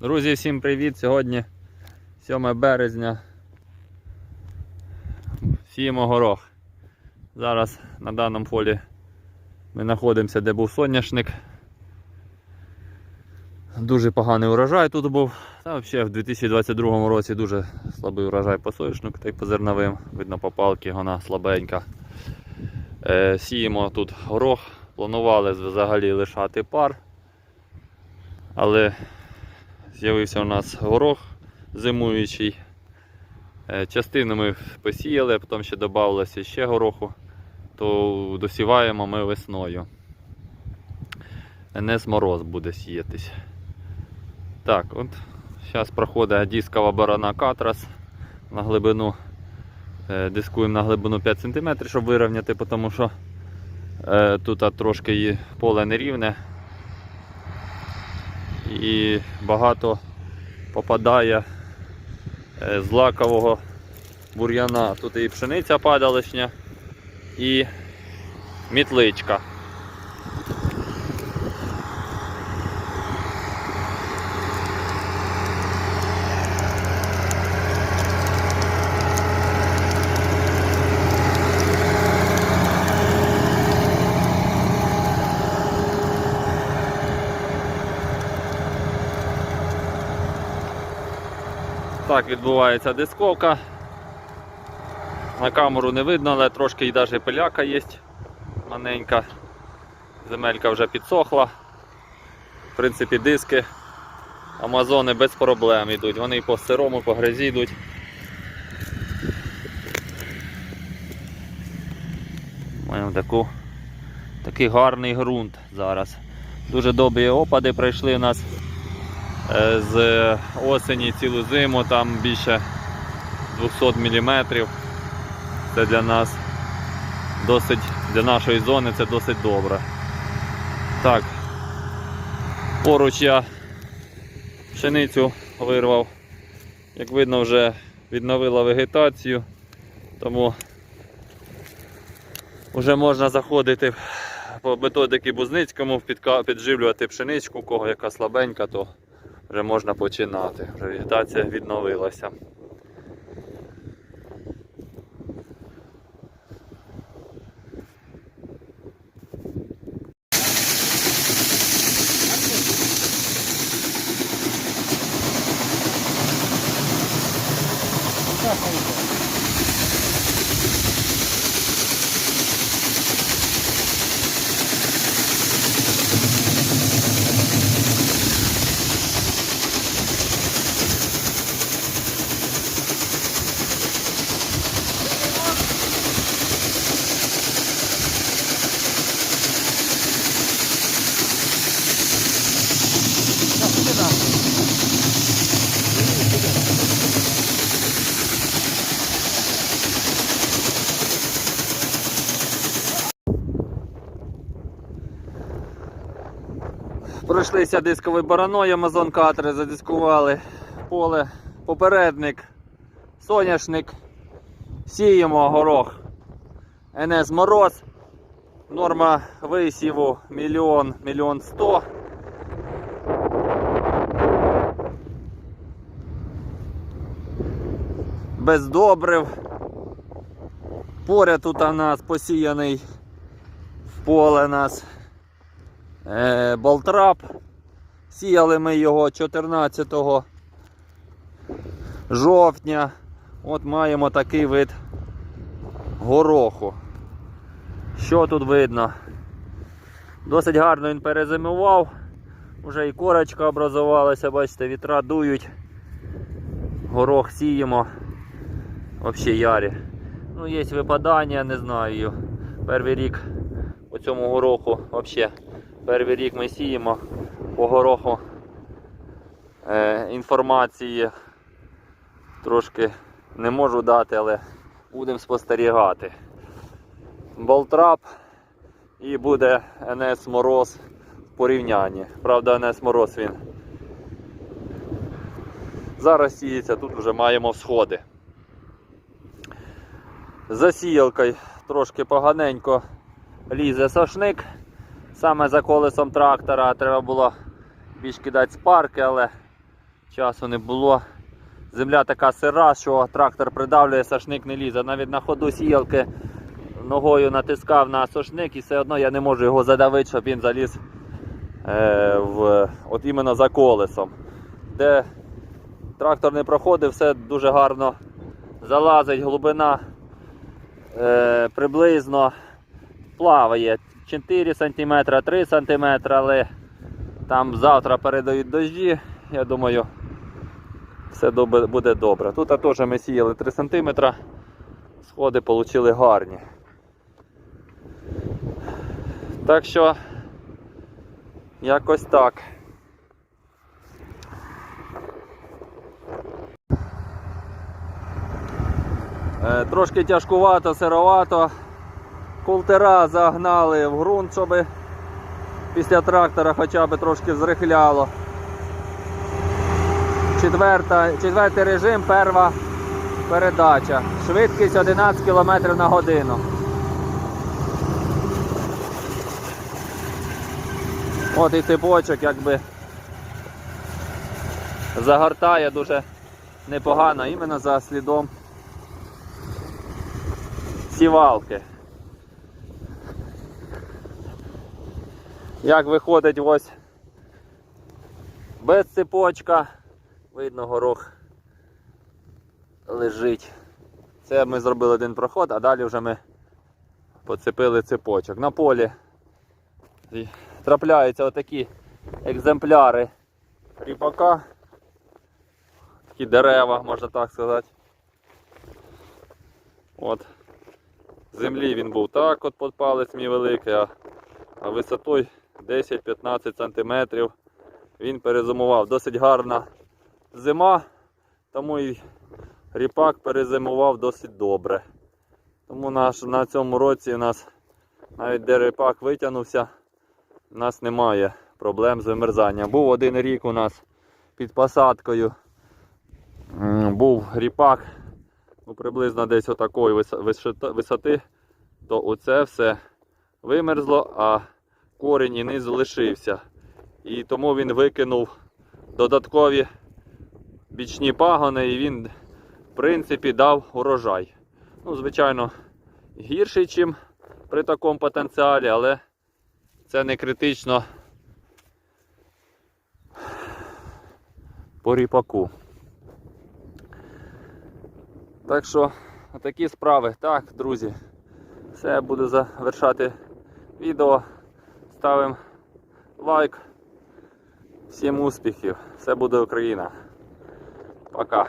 Друзі, всім привіт! Сьогодні 7 березня. Сіємо горох. Зараз на даному полі ми знаходимося, де був соняшник. Дуже поганий урожай тут був. Та взагалі в 2022 році дуже слабий урожай по соняшнику й по зерновим. Видно по палки вона слабенька. Е, сіємо тут горох. Планували взагалі лишати пар. Але з'явився у нас горох зимуючий. Е, Частину ми посіяли, потім ще додавалося ще гороху, то досіваємо ми весною. НС мороз буде сіятись. Так, от зараз проходить дискова барана катрас на глибину. е, Дискуємо на глибину 5 см, щоб вирівняти, тому що е, тут трошки поле нерівне і багато попадає е, з лакового бур'яна. Тут і пшениця падалишня, і мітличка. Так відбувається дисковка. На камеру не видно, але трошки і навіть пиляка є маленька. Земелька вже підсохла. В принципі, диски Амазони без проблем йдуть. Вони і по сирому, по грязі йдуть. Маємо таку, такий гарний ґрунт зараз. Дуже добрі опади прийшли у нас з осені цілу зиму, там більше 200 мм. Це для нас досить, для нашої зони це досить добре. Так, поруч я пшеницю вирвав. Як видно, вже відновила вегетацію, тому вже можна заходити по методики Бузницькому, підживлювати пшеничку, у кого яка слабенька, то вже можна починати. Вже вегетація відновилася. Пройшлися дисковою бараною, Амазон катери задискували поле, попередник, соняшник, сіємо горох, НС мороз, норма висіву мільйон, мільйон сто. Без добрив. Поряд тут у нас посіяний в поле нас болтрап. Сіяли ми його 14 жовтня. От маємо такий вид гороху. Що тут видно? Досить гарно він перезимував. Уже і корочка образувалася, бачите, вітра дують. Горох сіємо. Взагалі ярі. Ну, є випадання, не знаю. Перший рік по цьому гороху взагалі Перший рік ми сіємо по гороху е, інформації трошки не можу дати, але будемо спостерігати. Болтрап і буде НС Мороз в порівнянні. Правда, НС Мороз він зараз сіється, тут вже маємо всходи. За сіялкою трошки поганенько лізе сошник. Саме за колесом трактора треба було більш кидати спарки, але часу не було. Земля така сира, що трактор придавлює, сашник не лізе. Навіть на ходу сіялки ногою натискав на сошник і все одно я не можу його задавити, щоб він заліз е, в, от іменно за колесом. Де трактор не проходив, все дуже гарно залазить, глибина е, приблизно плаває 4 см, 3 см, але там завтра передають дощі, я думаю, все буде добре. Тут теж ми сіяли 3 см, сходи отримали гарні. Так що, якось так. Е, Трошки тяжкувато, сировато. Култера загнали в ґрунт, щоб після трактора хоча б трошки зрихляло. Четверта, четвертий режим, перша передача. Швидкість 11 км на годину. От і цепочок якби загортає дуже непогано, іменно за слідом сівалки. Як виходить ось без цепочка, видно горох лежить. Це ми зробили один проход, а далі вже ми поцепили цепочок. На полі трапляються отакі екземпляри ріпака, такі дерева, можна так сказати. От. Землі він був так, от під палець мій великий, а, а висотою 10-15 см він перезимував. Досить гарна зима, тому і ріпак перезимував досить добре. Тому наш, на цьому році у нас навіть де ріпак витягнувся, у нас немає проблем з вимерзанням. Був один рік у нас під посадкою. Був ріпак ну, приблизно десь отакої висоти- то оце все вимерзло, а корінь і низ лишився. І тому він викинув додаткові бічні пагони і він, в принципі, дав урожай. Ну, звичайно, гірший, ніж при такому потенціалі, але це не критично по ріпаку. Так що, такі справи. Так, друзі, все буду завершати відео. Ставимо лайк. Всім успіхів. Все буде Україна. Пока.